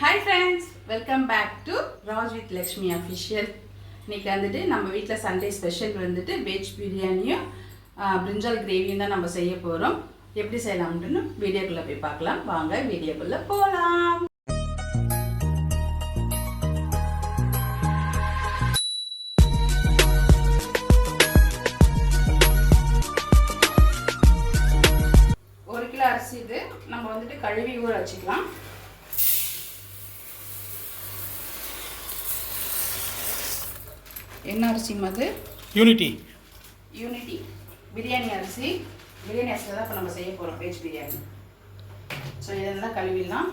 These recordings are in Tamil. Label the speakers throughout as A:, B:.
A: Hi friends welcome back to Raj with Lakshmi official இன்னைக்கு வந்துட்டு நம்ம வீட்டில் சண்டே ஸ்பெஷல் வந்துட்டு வெஜ் பிரியாணியும் பிரிஞ்சால் கிரேவியும் தான் நம்ம செய்ய போகிறோம் எப்படி செய்யலாம்னு வீடியோக்குள்ளே போய் பார்க்கலாம். வாங்க வீடியோக்குள்ளே போகலாம் ஒரு கிலோ அரிசி இது. நம்ம வந்துட்டு கழுவி ஊற வச்சுக்கலாம். என்ன அரிசி அது
B: யூனிட்டி
A: யூனிட்டி பிரியாணி அரிசி. பிரியாணி அரிசியில் தான் இப்போ நம்ம செய்ய போகிறோம் வெஜ் பிரியாணி ஸோ இதெல்லாம் கழுவிடலாம்.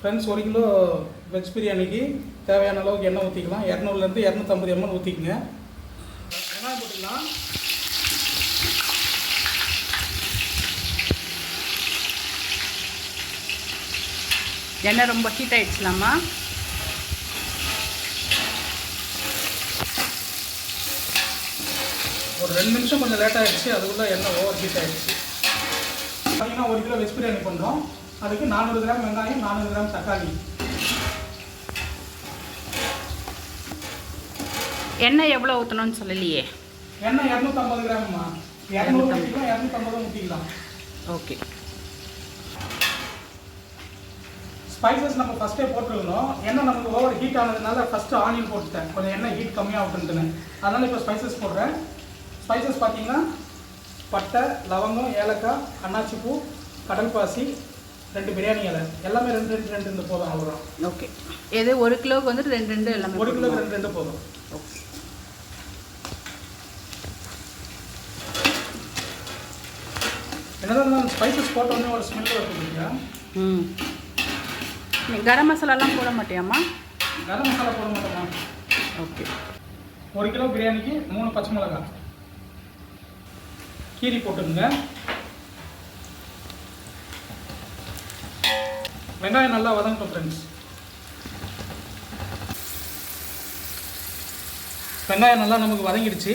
B: ஃப்ரெண்ட்ஸ் ஒரு கிலோ வெஜ் பிரியாணிக்கு தேவையான அளவுக்கு எண்ணெய் ஊற்றிக்கலாம் இரநூறுலேருந்து இரநூத்தம்பது எம்எல் ஊற்றிக்கங்க வெங்காயம் போட்டுக்கலாம்.
A: எண்ணெய் ரொம்ப ஹீட் ஆயிடுச்சுலாமா
B: ஒரு ரெண்டு நிமிஷம் கொஞ்சம் லேட் ஆகிடுச்சு அதுக்குள்ளே எண்ணெய் ஓவர் ஹீட் ஆகிடுச்சு பார்த்தீங்கன்னா ஒரு கிலோ வெஜ் பிரியாணி பண்ணுறோம் அதுக்கு நானூறு கிராம் வெங்காயம் நானூறு கிராம் தக்காளி.
A: எண்ணெய் எவ்வளோ ஊற்றணும்னு சொல்லலையே?
B: எண்ணெய் இரநூத்தம்பது கிராம்மா. இரநூறு ஊற்றிக்கலாம் இரநூத்தம்பது ஊற்றிக்கலாம்
A: ஓகே
B: ஸ்பைசஸ் நம்ம ஃபஸ்ட்டே போட்டுருக்கணும் எண்ணெய் நமக்கு ஓவர் ஹீட் ஆனதுனால ஃபஸ்ட்டு ஆனியன் போட்டுட்டேன். கொஞ்சம் எண்ணெய் ஹீட் கம்மியாகட்டுன்னு அதனால் இப்போ ஸ்பைசஸ் போடுறேன். ஸ்பைசஸ் பார்த்தீங்கன்னா பட்டை லவங்கம் ஏலக்காய் அன்னாச்சிப்பூ கடல்பாசி ரெண்டு பிரியாணி இலை. எல்லாமே ரெண்டு ரெண்டு ரெண்டு ரெண்டு போதும் அவ்வளோதான்
A: ஓகே எது ஒரு கிலோவுக்கு வந்துட்டு ரெண்டு ரெண்டு எல்லாமே
B: ஒரு
A: போட்டுக்கலாம்.
B: ரெண்டு ரெண்டு போதும்.
A: ஓகே
B: என்னதான் ஸ்பைசஸ் போட்ட உடனே ஒரு ஸ்மெல் வருது
A: ம். நீ கரம் மசாலாலாம் போட மாட்டியாம்மா?
B: கரம் மசாலா போட மாட்டோமா
A: ஓகே.
B: ஒரு கிலோ பிரியாணிக்கு மூணு பச்சை மிளகாய் கீரி போட்டுருங்க வெங்காயம் நல்லா வதங்கட்டும் ஃப்ரெண்ட்ஸ் வெங்காயம் நல்லா நமக்கு வதங்கிடுச்சு.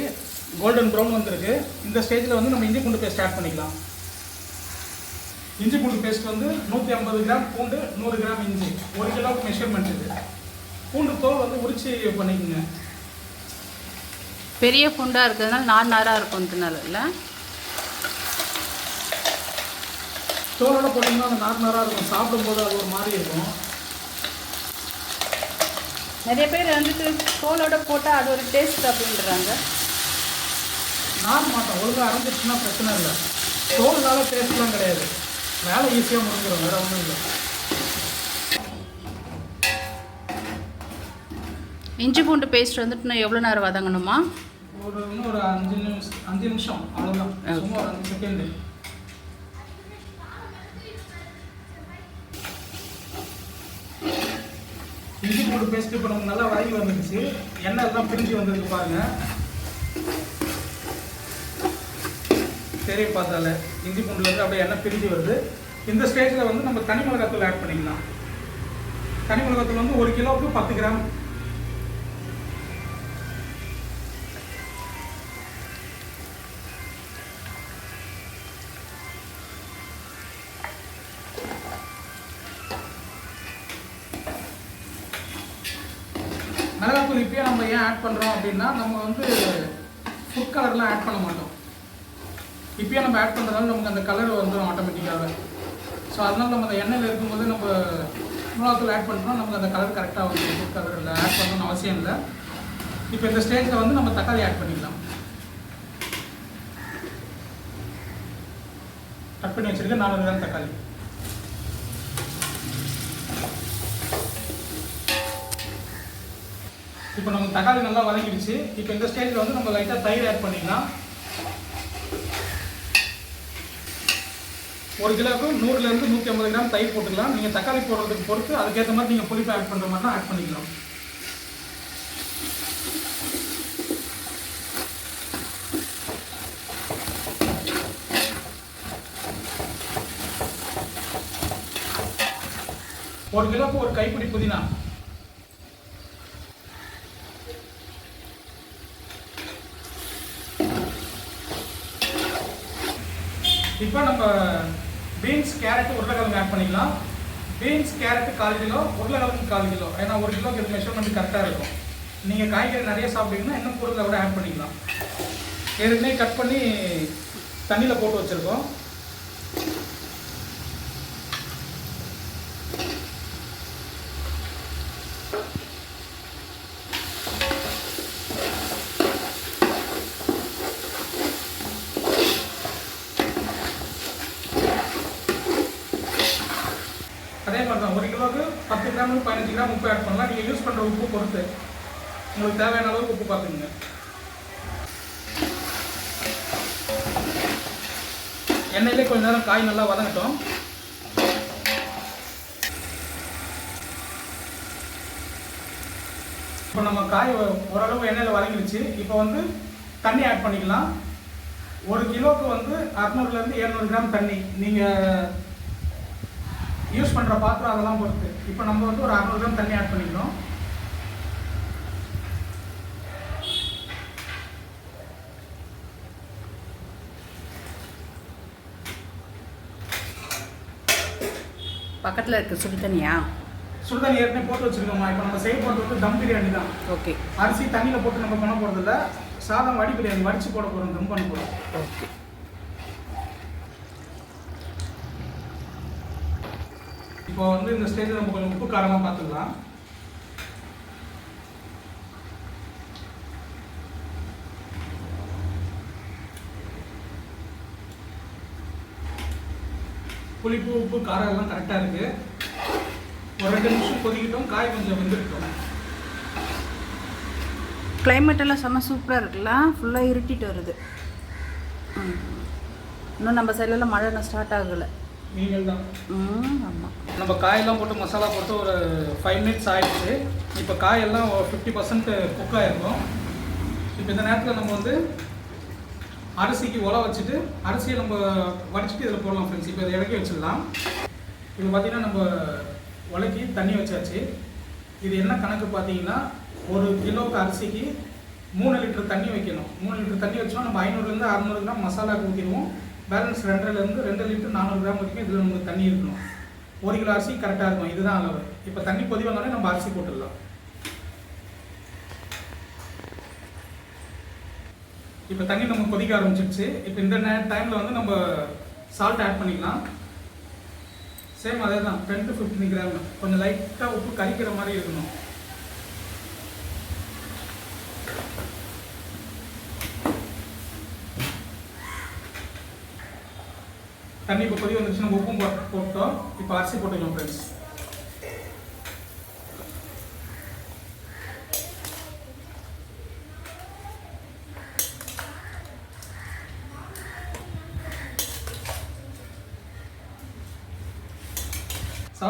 B: கோல்டன் ப்ரௌன் வந்திருக்கு. இந்த ஸ்டேஜில் வந்து நம்ம இஞ்சி பூண்டு பேஸ்ட் ஆட் பண்ணிக்கலாம். இஞ்சி பூண்டு பேஸ்ட் வந்து நூற்றி ஐம்பது கிராம் பூண்டு நூறு கிராம் இஞ்சி. ஒரு கிலோவுக்கு மெஷர்மெண்ட் இது. பூண்டு தோல் வந்து உரிச்சு பண்ணிக்கோங்க.
A: பெரிய பூண்டாக இருக்கிறதுனால நார் நாராக இருக்கும்ன்றனால இல்லை?
B: தோலோட போட்டிங்கன்னா அந்த நார் நாராக இருக்கும். சாப்பிடும்போது அது ஒரு மாதிரி இருக்கும்.
A: நிறைய பேர் வந்துட்டு தோலோட போட்டால் அது ஒரு டேஸ்ட் அப்படின்றாங்க.
B: நார் மாட்டோம் ஒழுங்காக அரைஞ்சிருச்சுன்னா பிரச்சனை இல்லை. தோல்னால டேஸ்ட்லாம் கிடையாது. வேலை ஈஸியாக முடிஞ்சிடும் வேறு ஒன்றும் இல்லை.
A: இஞ்சி பூண்டு பேஸ்ட் வந்துட்டு இன்னும் எவ்வளோ நேரம் வதங்கணுமா?
B: ஒரு இன்னும் ஒரு அஞ்சு நிமிஷம் அஞ்சு நிமிஷம் அவ்வளோதான். சும்மா ஒரு அஞ்சு செகண்டு இஞ்சி பூண்டு பேஸ்ட் இப்போ நமக்கு நல்லா வதங்கி வந்துருச்சு எண்ணெய் எல்லாம் பிரிஞ்சு வந்திருக்கு பாருங்க. தெரியும் பார்த்தால இஞ்சி பூண்டுலேருந்து அப்படியே எண்ணெய் பிரிஞ்சு வருது. இந்த ஸ்டேஜில் வந்து நம்ம தனி மிளகாத்தூள் ஆட் பண்ணிக்கலாம். தனி மிளகாத்தூள் வந்து ஒரு கிலோவுக்கு பத்து கிராம். மிளகாத்தூள் இப்பயே நம்ம ஏன் ஆட் பண்ணுறோம் அப்படின்னா நம்ம வந்து ஃபுட் கலர்லாம் ஆட் பண்ண மாட்டோம். இப்பயே நம்ம ஆட் பண்ணுறதால நமக்கு அந்த கலர் வந்துடும் ஆட்டோமேட்டிக்காக ஸோ அதனால் நம்ம அந்த எண்ணெயில் இருக்கும்போது நம்ம மிளகாத்தூள் ஆட் பண்ணுறோம் நமக்கு அந்த கலர் கரெக்டாக வந்து ஃபுட் கலரில் ஆட் பண்ணணும்னு அவசியம் இல்லை. இப்போ இந்த ஸ்டேஜில் வந்து நம்ம தக்காளி ஆட் பண்ணிக்கலாம். கட் பண்ணி வச்சுருக்கேன் நானூறு கிராம் தக்காளி. இப்போ நம்ம தக்காளி நல்லா வதங்கிடுச்சு. இப்போ இந்த ஸ்டேஜில் வந்து நம்ம லைட்டாக தயிர் ஆட் பண்ணிக்கலாம். ஒரு கிலோவுக்கு நூறுலேருந்து நூற்றி ஐம்பது கிராம் தயிர் போட்டுக்கலாம். நீங்கள் தக்காளி போடுறதுக்கு பொறுத்து அதுக்கேற்ற மாதிரி நீங்கள் புளிப்பு ஆட் பண்ணுற மாதிரி தான் ஆட் பண்ணிக்கலாம். ஒரு கிலோவுக்கு ஒரு கைப்பிடி புதினா. இப்போ நம்ம பீன்ஸ் கேரட் உருளைக்கிழங்கு ஆட் பண்ணிக்கலாம். பீன்ஸ் கேரட் கால் கிலோ உருளைக்கிழங்கு கால் கிலோ. ஏன்னா ஒரு கிலோக்கு இது மெஷர்மெண்ட் கரெக்டாக இருக்கும். நீங்கள் காய்கறி நிறைய சாப்பிட்டீங்கன்னா இன்னும் பொருளை கூட ஆட் பண்ணிக்கலாம். ஏற்கனவே கட் பண்ணி தண்ணியில் போட்டு வச்சுருக்கோம் அதே மாதிரி தான் ஒரு கிலோவுக்கு பத்து கிராம் பதினஞ்சு கிராம் உப்பு ஆட் பண்ணலாம் நீங்கள் யூஸ் பண்ணுற உப்பு பொறுத்து நம்மளுக்கு தேவையான அளவுக்கு உப்பு பார்த்துக்குங்க. எண்ணெயிலே கொஞ்ச நேரம் காய் நல்லா வதங்கட்டும். இப்போ நம்ம காய் ஓரளவு எண்ணெயில் வதங்கிடுச்சு. இப்போ வந்து தண்ணி ஆட் பண்ணிக்கலாம். ஒரு கிலோவுக்கு வந்து அறநூறுலேருந்து எழுநூறு கிராம் தண்ணி நீங்கள் யூஸ் பண்ணுற பாத்திரம் அதெல்லாம் பொறுத்து. இப்போ நம்ம வந்து ஒரு அறநூறு கிராம் தண்ணி ஆட் பண்ணிக்கிறோம்.
A: பக்கத்தில் இருக்க சுடு தண்ணியா?
B: சுடுதண்ணி ஏற்கனவே போட்டு வச்சிருக்கோம்மா. இப்போ நம்ம செய்ய போகிறது வந்து தம் பிரியாணி தான்.
A: ஓகே
B: அரிசி தண்ணியில் போட்டு நம்ம பண்ண போகிறது இல்லை சாதம் வடி பிரியாணி வடிச்சு போட போகிறோம் தம் பண்ண போகிறோம்
A: ஓகே
B: இப்போ வந்து இந்த ஸ்டேஜில் நம்ம கொஞ்சம் உப்பு காரமாக பார்த்துக்கலாம். புளிப்பு உப்பு காரம் எல்லாம் கரெக்டாக இருக்குது ஒரு ரெண்டு நிமிஷம் கொதிக்கிட்டோம் காய் கொஞ்சம் வெந்திருக்கட்டும்
A: climate எல்லாம் செம்ம சூப்பராக இருக்குல்ல? ஃபுல்லாக இருட்டிட்டு வருது. இன்னும் நம்ம சைட்லலாம் மழை இன்னும் ஸ்டார்ட் ஆகலை.
B: நீங்கள் தான்
A: ஆமாம்
B: நம்ம காயெல்லாம் போட்டு மசாலா போட்டு ஒரு ஃபைவ் மினிட்ஸ் ஆயிடுச்சு. இப்போ காயெல்லாம் ஃபிஃப்டி பர்சன்ட் குக் ஆகிருக்கும் இப்போ இந்த நேரத்தில் நம்ம வந்து அரிசிக்கு உலை வச்சுட்டு அரிசியை நம்ம வடிச்சிட்டு இதில் போடலாம் ஃப்ரெண்ட்ஸ் இப்போ இதை இறக்கி வச்சிடலாம். இப்போ பார்த்தீங்கன்னா நம்ம உலக்கி தண்ணி வச்சாச்சு. இது என்ன கணக்கு பார்த்தீங்கன்னா ஒரு கிலோவுக்கு அரிசிக்கு மூணு லிட்டர் தண்ணி வைக்கணும். மூணு லிட்டர் தண்ணி வச்சோம் நம்ம ஐநூறுலேருந்து அறநூறு கிராம் மசாலா ஊற்றிடுவோம் பேலன்ஸ் ரெண்டரைலேருந்து ரெண்டு லிட்டர் நானூறு கிராம் வரைக்கும் இதில் நமக்கு தண்ணி இருக்கணும். ஒரு கிலோ அரிசி கரெக்டாக இருக்கும் இதுதான் அளவு. இப்போ தண்ணி கொதி வந்தோடனே நம்ம அரிசி போட்டுடலாம். இப்போ தண்ணி நம்ம கொதிக்க ஆரம்பிச்சிருச்சு. இப்போ இந்த நே டைமில் வந்து நம்ம சால்ட் ஆட் பண்ணிக்கலாம். சேம் அதே தான் டென் டு ஃபிஃப்டீன் கிராம் கொஞ்சம் லைட்டாக உப்பு கரிக்கிற மாதிரி இருக்கணும். தண்ணி இப்போ கொதி வந்துருச்சு நம்ம உப்பும் போட்டு போட்டோம். இப்போ அரிசி போட்டுக்கலாம் ஃப்ரெண்ட்ஸ்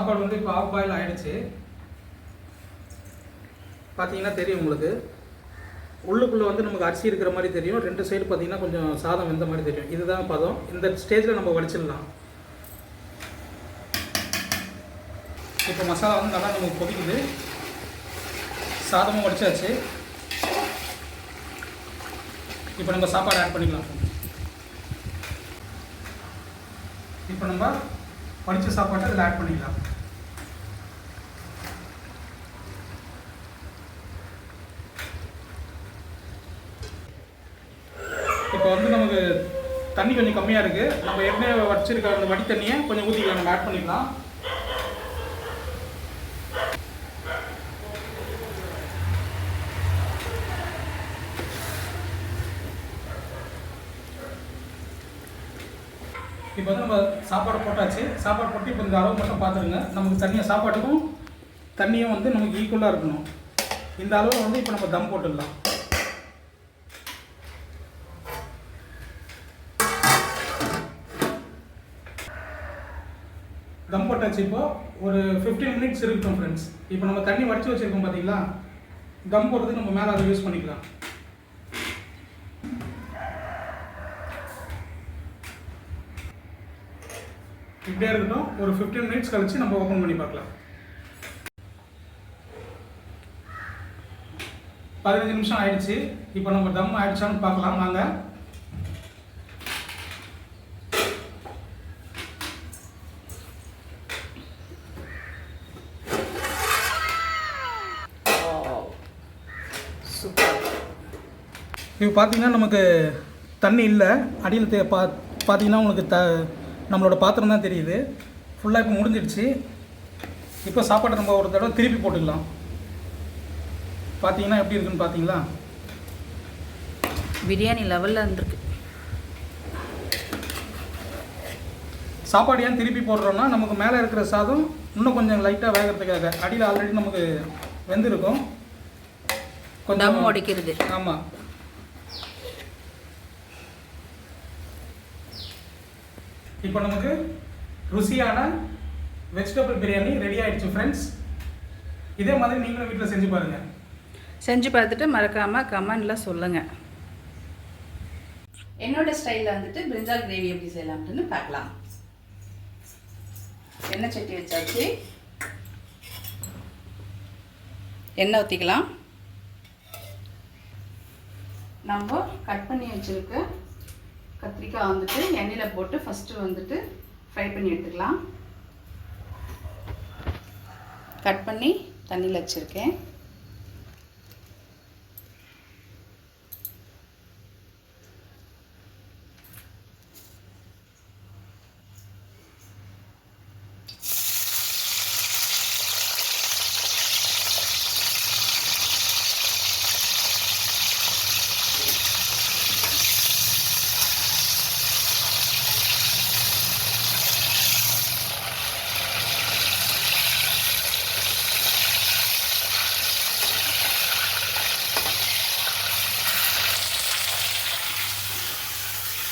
B: சாப்பாடு வந்து இப்போ ஆஃப் பாயில் ஆயிடுச்சு. பார்த்தீங்கன்னா தெரியும் உங்களுக்கு. உள்ளுக்குள்ளே வந்து நமக்கு அரிசி இருக்கிற மாதிரி தெரியும். ரெண்டு சைடு பார்த்தீங்கன்னா கொஞ்சம் சாதம் வெந்த மாதிரி தெரியும். இதுதான் பதம். இந்த ஸ்டேஜில் நம்ம வடிச்சிடலாம். இப்போ மசாலா வந்து நல்லா நமக்கு கொதிக்குது. சாதமும் வடிச்சாச்சு. இப்போ நம்ம சாப்பாடு ஆட் பண்ணிக்கலாம். இப்போ நம்ம வடிச்ச சாப்பாட்டை இதில் ஆட் பண்ணிக்கலாம். இப்போ வந்து நமக்கு தண்ணி கொஞ்சம் கம்மியாக இருக்குது நம்ம ஏற்கனவே வடிச்சிருக்க அந்த வடி தண்ணியை கொஞ்சம் ஊற்றிக்கலாம் நம்ம ஆட் பண்ணிக்கலாம். இப்போ வந்து நம்ம சாப்பாடு போட்டாச்சு. சாப்பாடு போட்டு இப்போ இந்த அளவு மட்டும் பார்த்துருங்க நமக்கு தண்ணியாக சாப்பாட்டுக்கும் தண்ணியும் வந்து நமக்கு ஈக்குவலாக இருக்கணும். இந்த அளவு வந்து இப்போ நம்ம தம் போட்டுடலாம். ஆச்சு இப்போ ஒரு 15 மினிட்ஸ் இருக்கட்டும் ஃப்ரெண்ட்ஸ் இப்போ நம்ம தண்ணி வடிச்சு வச்சிருக்கோம் பார்த்தீங்களா தம் போடுறதுக்கு நம்ம மேலே அதை யூஸ் பண்ணிக்கலாம். இப்படியே இருக்கட்டும். ஒரு 15 மினிட்ஸ் கழிச்சு நம்ம ஓப்பன் பண்ணி பார்க்கலாம். பதினஞ்சு நிமிஷம் ஆயிடுச்சு. இப்போ நம்ம தம் ஆயிடுச்சான்னு பார்க்கலாம். வாங்க. இப்போ பார்த்தீங்கன்னா நமக்கு தண்ணி இல்லை. அடியில் தே பா பார்த்தீங்கன்னா உங்களுக்கு த நம்மளோட பாத்திரம் தான் தெரியுது. ஃபுல்லாக இப்போ முடிஞ்சிடுச்சு இப்போ சாப்பாட்டை நம்ம ஒரு தடவை திருப்பி போட்டுக்கலாம். பார்த்தீங்கன்னா எப்படி இருக்குன்னு பார்த்தீங்களா?
A: பிரியாணி லெவலில் இருந்திருக்கு.
B: சாப்பாடு ஏன் திருப்பி போடுறோம்னா நமக்கு மேலே இருக்கிற சாதம் இன்னும் கொஞ்சம் லைட்டாக வேகிறதுக்காக. அடியில் ஆல்ரெடி நமக்கு வெந்திருக்கும்.
A: தம் உடைக்கிறது
B: ஆமாம் இப்போ நமக்கு ருசியான வெஜிடபிள் பிரியாணி ரெடி ஆயிடுச்சு ஃப்ரெண்ட்ஸ் இதே மாதிரி நீங்களும் வீட்டில் செஞ்சு பாருங்கள்
A: செஞ்சு பார்த்துட்டு மறக்காமல் கமெண்டில் சொல்லுங்கள் என்னோட ஸ்டைலில் வந்துட்டு பிரிஞ்சால் கிரேவி எப்படி செய்யலாம்னு பார்க்கலாம். எண்ணெய் சட்டி வச்சாச்சு. எண்ணெய் ஊற்றிக்கலாம் நம்ம கட் பண்ணி வச்சுருக்க கத்திரிக்காய் வந்துட்டு எண்ணெயில் போட்டு ஃபஸ்ட்டு வந்துட்டு ஃப்ரை பண்ணி எடுத்துக்கலாம். கட் பண்ணி தண்ணியில் வச்சுருக்கேன்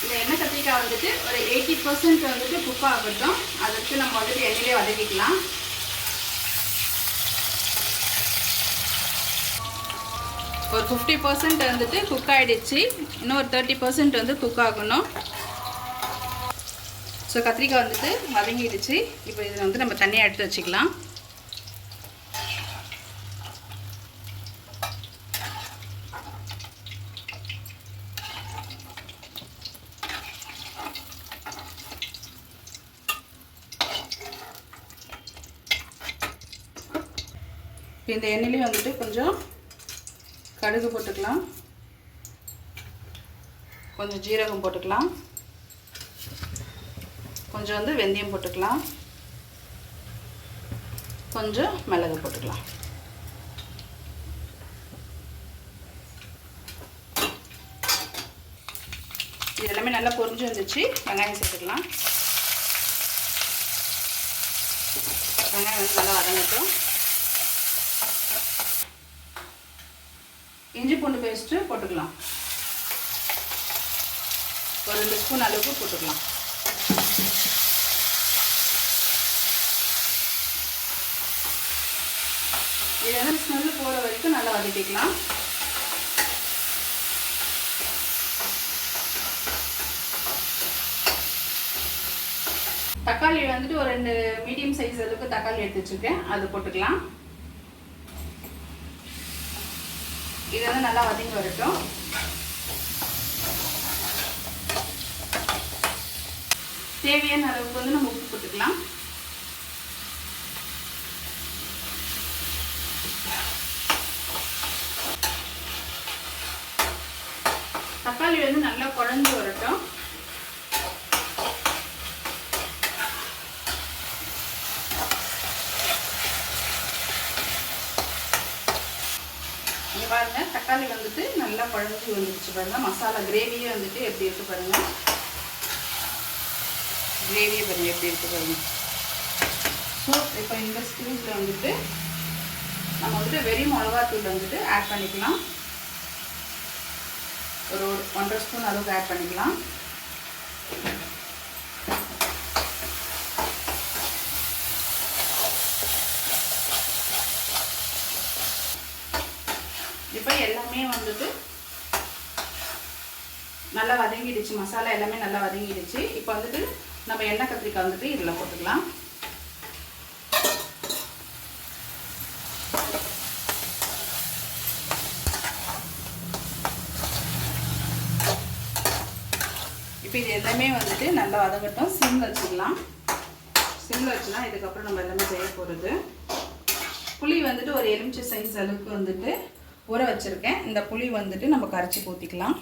A: இந்த எண்ணெய் கத்திரிக்காய் வந்துட்டு ஒரு எயிட்டி பர்சன்ட் வந்துட்டு குக் ஆகட்டும். அதுக்கு நம்ம வந்துட்டு எண்ணெயிலே வதக்கிக்கலாம். ஒரு ஃபிஃப்டி பர்சன்ட் வந்துட்டு குக் ஆகிடுச்சு இன்னும் ஒரு தேர்ட்டி பர்சன்ட் வந்து குக் ஆகணும். ஸோ கத்திரிக்காய் வந்துட்டு வதங்கிடுச்சு. இப்போ இதில் வந்து நம்ம தண்ணியை எடுத்து வச்சுக்கலாம். இப்போ இந்த எண்ணெயிலையும் வந்துட்டு கொஞ்சம் கடுகு போட்டுக்கலாம். கொஞ்சம் ஜீரகம் போட்டுக்கலாம். கொஞ்சம் வந்து வெந்தயம் போட்டுக்கலாம். கொஞ்சம் மிளகு போட்டுக்கலாம். இது எல்லாமே நல்லா பொரிஞ்சு வந்துச்சு. வெங்காயம் சேர்த்துக்கலாம். வெங்காயம் வந்து நல்லா வதங்கட்டும். இஞ்சி பூண்டு பேஸ்ட்டு போட்டுக்கலாம். ஒரு ரெண்டு ஸ்பூன் அளவுக்கு போட்டுக்கலாம். இது வந்து ஸ்மெல்லு போகிற வரைக்கும் நல்லா வதக்கிக்கலாம். தக்காளி வந்துட்டு ஒரு ரெண்டு மீடியம் சைஸ் அளவுக்கு தக்காளி எடுத்து வச்சுருக்கேன். அது போட்டுக்கலாம் இது வந்து நல்லா வதங்கி வரட்டும். தேவையான அளவுக்கு வந்து நம்ம உப்பு போட்டுக்கலாம். தக்காளி வந்து நல்லா குழஞ்சி வரட்டும். தக்காளி வந்துட்டு நல்லா குழஞ்சி வந்துருச்சு பாருங்கள் மசாலா கிரேவியே வந்துட்டு எப்படி இருக்கு பாருங்க. கிரேவியை பாருங்கள் எப்படி இருக்கு பாருங்கள் ஸோ இப்போ இந்த ஸ்டேஜில் வந்துட்டு நம்ம வந்துட்டு வெறி மிளகாத்தூள் வந்துட்டு ஆட் பண்ணிக்கலாம். ஒரு ஒன்றரை ஸ்பூன் அளவுக்கு ஆட் பண்ணிக்கலாம் இப்போ எல்லாமே வந்துட்டு நல்லா வதங்கிடுச்சு மசாலா எல்லாமே நல்லா வதங்கிடுச்சு. இப்போ வந்துட்டு நம்ம எண்ணெய் கத்திரிக்காய் வந்துட்டு இதில் போட்டுக்கலாம். இப்போ இது எல்லாமே வந்துட்டு நல்லா வதங்கட்டும். சிம்ல வச்சுக்கலாம். சிம்ல வச்சுனா இதுக்கப்புறம் நம்ம எல்லாமே செய்ய போகிறது புளி வந்துட்டு ஒரு எலுமிச்சை சைஸ் அளவுக்கு வந்துட்டு ஊற வச்சுருக்கேன். இந்த புளி வந்துட்டு நம்ம கரைச்சி ஊற்றிக்கலாம்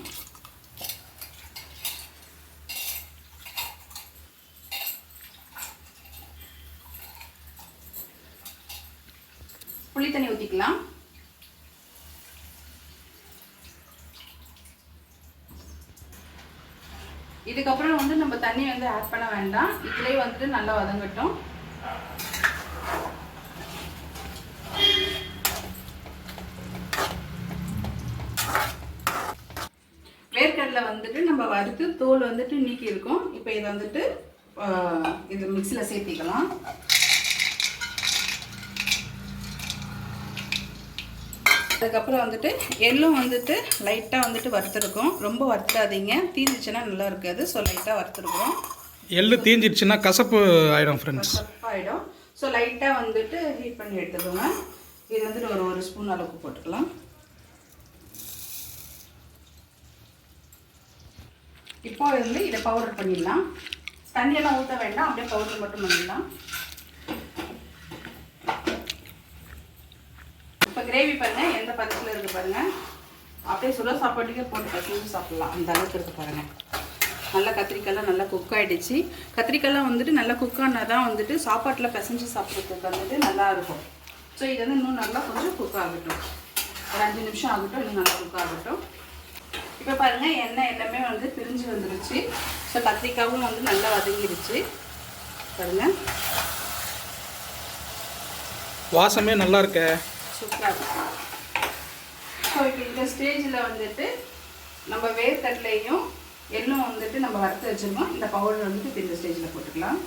A: புளி தண்ணி ஊற்றிக்கலாம் இதுக்கப்புறம் வந்து நம்ம தண்ணி வந்து ஆட் பண்ண வேண்டாம். இதுலேயே வந்துட்டு நல்லா வதங்கட்டும். வேர்க்கடலை வந்துட்டு நம்ம வறுத்து தோல் வந்துட்டு நீக்கியிருக்கோம். இப்போ இதை வந்துட்டு இது மிக்சியில் சேர்த்திக்கலாம். அதுக்கப்புறம் வந்துட்டு எள்ளும் வந்துட்டு லைட்டாக வந்துட்டு வறுத்துருக்கோம். ரொம்ப வறுத்தாதீங்க. தீந்துச்சுன்னா நல்லா இருக்காது. ஸோ லைட்டாக வறுத்துருக்குறோம்.
B: எள்ளு தீஞ்சிடுச்சுன்னா கசப்பு ஆகிடும் ஃப்ரெண்ட்ஸ்
A: ஆகிடும் ஸோ லைட்டாக வந்துட்டு ஹீட் பண்ணி எடுத்துக்கோங்க. இது வந்துட்டு ஒரு ஒரு ஸ்பூன் அளவுக்கு போட்டுக்கலாம். இப்போ வந்து இதை பவுடர் பண்ணிடலாம். தண்ணியெல்லாம் ஊற்ற வேண்டாம். அப்படியே பவுடர் மட்டும் பண்ணிடலாம். இப்போ கிரேவி பாருங்கள் எந்த பதத்தில் இருக்கு பாருங்கள் அப்படியே சுட சாப்பாட்டுக்கே போட்டு பசங்க சாப்பிடலாம். அந்த அளவுக்கு இருக்கு பாருங்கள் நல்லா கத்திரிக்காய்லாம் நல்லா குக் ஆகிடுச்சு கத்திரிக்காய்லாம் வந்துட்டு நல்லா குக் ஆனால் தான் வந்துட்டு சாப்பாட்டில் பிசைஞ்சு சாப்பிட்றதுக்கு வந்துட்டு நல்லாயிருக்கும் ஸோ இது வந்து இன்னும் நல்லா கொஞ்சம் குக் ஆகட்டும். ஒரு அஞ்சு நிமிஷம் ஆகட்டும் இன்னும் நல்லா குக் ஆகட்டும். இப்போ பாருங்கள் எண்ணெய் எல்லாமே வந்து பிரிஞ்சு வந்துருச்சு. ஸோ கத்திரிக்காவும் வந்து நல்லா வதங்கிருச்சு. பாருங்கள்
B: வாசமே நல்லா இருக்கே.
A: சூப்பராக இருக்கும் ஸோ இப்போ இந்த ஸ்டேஜில் வந்துட்டு நம்ம வேர்க்கடலையும் எள்ளும் வந்துட்டு நம்ம வறுத்து வச்சுருக்கோம். இந்த பவுடர் வந்துட்டு இப்போ இந்த ஸ்டேஜில் போட்டுக்கலாம்.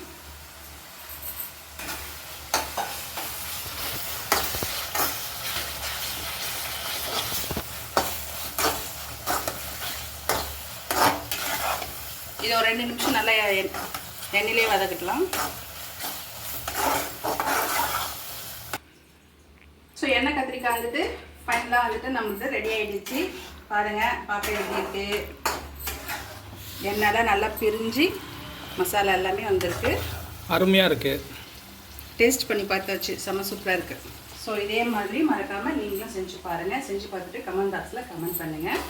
A: இது ஒரு ரெண்டு நிமிஷம் நல்லா எண்ணெயிலே வதக்கிக்கலாம். ஸோ எண்ணெய் கத்திரிக்காய் வந்துட்டு ஃபைனலாக வந்துட்டு நம்மளுக்கு ரெடி ஆகிடுச்சு பாருங்கள் பார்க்க எப்படி இருக்கு. எண்ணெய்லாம் நல்லா பிரிஞ்சு மசாலா எல்லாமே வந்திருக்கு.
B: அருமையாக இருக்குது
A: டேஸ்ட் பண்ணி பார்த்தாச்சு செம்ம சூப்பராக இருக்குது ஸோ இதே மாதிரி மறக்காமல் நீங்களும் செஞ்சு பாருங்கள் செஞ்சு பார்த்துட்டு கமெண்ட் பாக்ஸில் கமெண்ட் பண்ணுங்கள்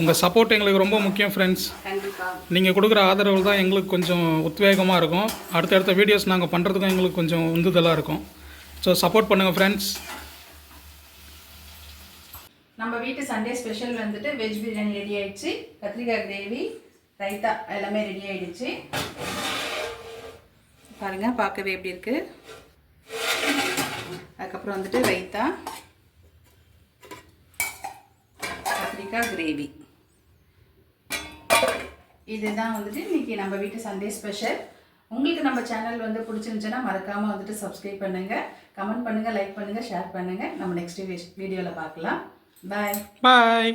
B: உங்கள் சப்போர்ட் எங்களுக்கு ரொம்ப முக்கியம் ஃப்ரெண்ட்ஸ்
A: கண்டிப்பாக
B: நீங்கள் கொடுக்குற ஆதரவு தான் எங்களுக்கு கொஞ்சம் உத்வேகமாக இருக்கும். அடுத்தடுத்த வீடியோஸ் நாங்கள் பண்ணுறதுக்கும் எங்களுக்கு கொஞ்சம் உந்துதலாக இருக்கும். ஸோ சப்போர்ட் பண்ணுங்கள் ஃப்ரெண்ட்ஸ்
A: நம்ம வீட்டு சண்டே ஸ்பெஷல் வந்துட்டு வெஜ் பிரியாணி ரெடி ஆயிடுச்சு. கத்திரிக்காய் கிரேவி ரைத்தா எல்லாமே ரெடி ஆயிடுச்சு. பாருங்க பார்க்கவே எப்படி இருக்கு. அதுக்கப்புறம் வந்துட்டு ரைத்தா கத்திரிக்காய் கிரேவி இதுதான் வந்துட்டு இன்னைக்கு நம்ம வீட்டு சண்டே ஸ்பெஷல் உங்களுக்கு நம்ம சேனல் வந்து பிடிச்சிருந்துச்சுன்னா மறக்காமல் வந்துட்டு சப்ஸ்கிரைப் பண்ணுங்கள் கமெண்ட் பண்ணுங்கள் லைக் பண்ணுங்கள் ஷேர் பண்ணுங்கள் நம்ம நெக்ஸ்ட் வீடியோவில் பார்க்கலாம். பாய்
B: பாய்